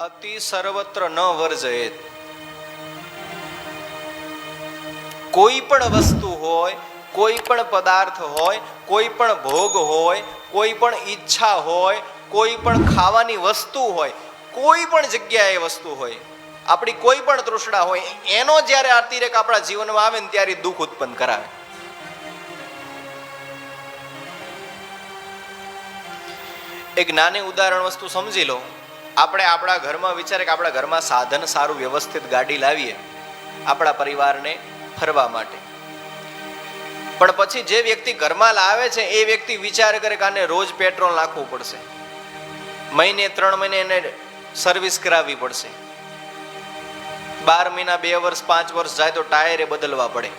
અતિ સર્વત્ર ન વર્જયેત કોઈ પણ વસ્તુ હોય કોઈ પણ પદાર્થ હોય કોઈ પણ ભોગ હોય કોઈ પણ ઈચ્છા હોય કોઈ પણ ખાવાની વસ્તુ હોય કોઈ પણ જગ્યાએ વસ્તુ હોય આપણી કોઈ પણ તૃષ્ણા હોય એનો જ્યારે અતિરેક આપણા જીવનમાં આવે ને ત્યારે દુઃખ ઉત્પન્ન કરાવે એક નાની ઉદાહરણ વસ્તુ સમજી લો આપણે આપણા ઘરમાં વિચારે કે આપણા ઘરમાં સાધન સારું વ્યવસ્થિત ગાડી લાવીએ, આપણા પરિવારને ફરવા માટે. પણ પછી જે વ્યક્તિ ઘરમાં લાવે છે, એ વ્યક્તિ વિચાર કરે કે આને રોજ પેટ્રોલ નાખવું પડશે. મહિને ત્રણ મહિને એને સર્વિસ કરાવવી પડશે. બાર મહિના, બે વર્ષ, પાંચ વર્ષ જાય તો ટાયરે બદલવા પડે.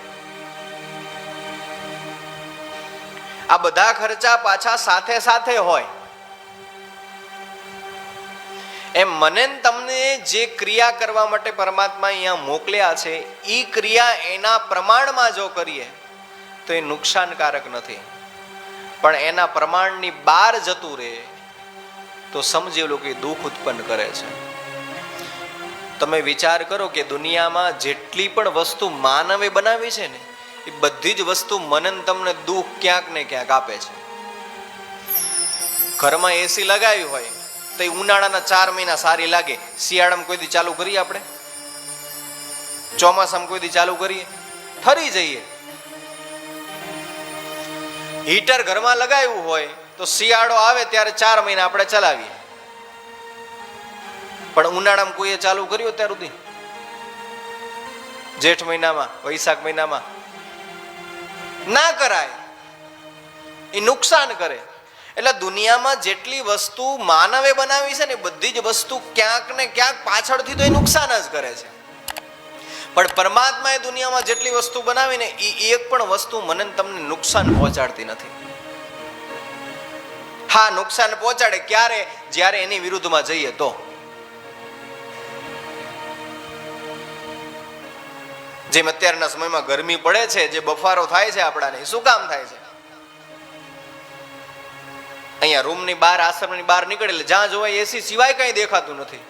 આ બધા ખર્ચા પાછા સાથે સાથે હોય. એમ મને તમને જે ક્રિયા કરવા માટે પરમાત્મા અહીંયા મોકલ્યા છે એ ક્રિયા એના પ્રમાણમાં જો કરીએ, તો એ નુકસાનકારક નથી. પણ એના પ્રમાણની બહાર જતું રહે, તો સમજી લો કે દુઃખ ઉત્પન્ન કરે છે. તમે વિચાર કરો કે દુનિયામાં જેટલી પણ વસ્તુ માનવે બનાવી છે ને, એ બધી જ વસ્તુ મનન તમને દુઃખ ક્યાંક ને ક્યાંક આપે છે. ઘરમાં એસી લગાવી હોય તો એ ઉનાળાના ચાર મહિના સારી લાગે. શિયાળામાં કોઈ દી ચાલુ કરીએ આપણે? ચોમાસામાં કોઈ દી ચાલુ કરીએ? ઠરી જઈએ. હીટર ઘરમાં લગાવ્યું હોય તો શિયાળો આવે ત્યારે ચાર મહિના આપણે ચલાવીએ. પણ ઉનાળામાં કોઈએ ચાલુ કર્યું ત્યાર સુધી? જેઠ મહિનામાં, વૈશાખ મહિનામાં? ના કરાય. એ નુકસાન કરે. એટલે દુનિયામાં જેટલી વસ્તુ માનવે બનાવી છે ને બધી જ વસ્તુ ક્યાંક ને ક્યાંક પાછળથી તો એ નુકસાન જ કરે છે. પણ પરમાત્માએ દુનિયામાં જેટલી વસ્તુ બનાવીને એ એક પણ વસ્તુ મને તમને નુકસાન પહોંચાડતી નથી. હા, નુકસાન પહોંચાડે ક્યારે? જ્યારે એની વિરુદ્ધમાં જઈએ તો. જેમ અત્યારના સમયમાં ગરમી પડે છે, જે બફારો થાય છે આપણાને શું કામ થાય છે? અહીંયા રૂમની બહાર, આશ્રમની બહાર નીકળે એટલે જ્યાં જોવાય એસી સિવાય કઈ દેખાતું નથી.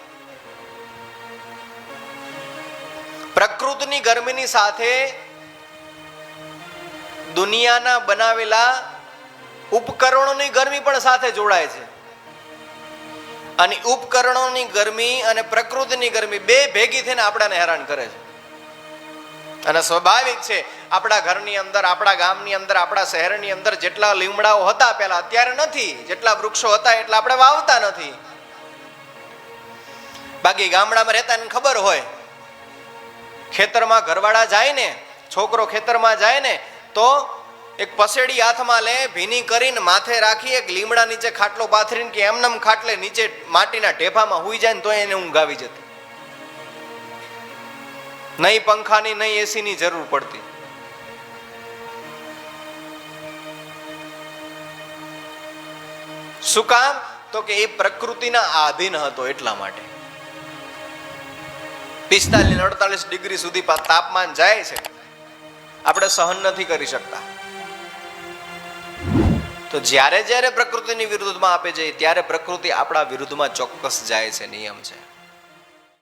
પ્રકૃતિની ગરમીની સાથે દુનિયાના બનાવેલા ઉપકરણોની ગરમી પણ સાથે જોડાય છે. અને ઉપકરણોની ગરમી અને પ્રકૃતિની ગરમી બે ભેગી થઈને આપણાને હેરાન કરે છે. અને સ્વાભાવિક છે આપણા ઘરની અંદર, આપણા ગામની અંદર, આપણા શહેરની અંદર જેટલા લીમડાઓ હતા પહેલા, અત્યારે નથી. જેટલા વૃક્ષો હતા એટલા આપણે વાવતા નથી. બાકી ગામડામાં રહેતા ને ખબર હોય. ખેતરમાં ઘરવાળા જાય ને, છોકરો ખેતરમાં જાય ને, તો એક પસેડી હાથમાં લે, ભીની કરીને માથે રાખી, એક લીમડા નીચે ખાટલો પાથરીને કે એમનેમ ખાટલે નીચે માટીના ઢેફામાં હુઈ જાય ને તો એને ઊંઘ આવી જતી. નહીં પંખાની, નહીં એસીની જરૂર પડતી. શું કામ? તો કે એ પ્રકૃતિના આધીન હતો એટલા માટે. પિસ્તાલીસ અડતાલીસ ડિગ્રી સુધી તાપમાન જાય છે. આપણે સહન નથી કરી શકતા. તો જ્યારે જ્યારે પ્રકૃતિની વિરુદ્ધમાં આપે છે, ત્યારે પ્રકૃતિ આપણા વિરુદ્ધમાં ચોક્કસ જાય છે, નિયમ છે.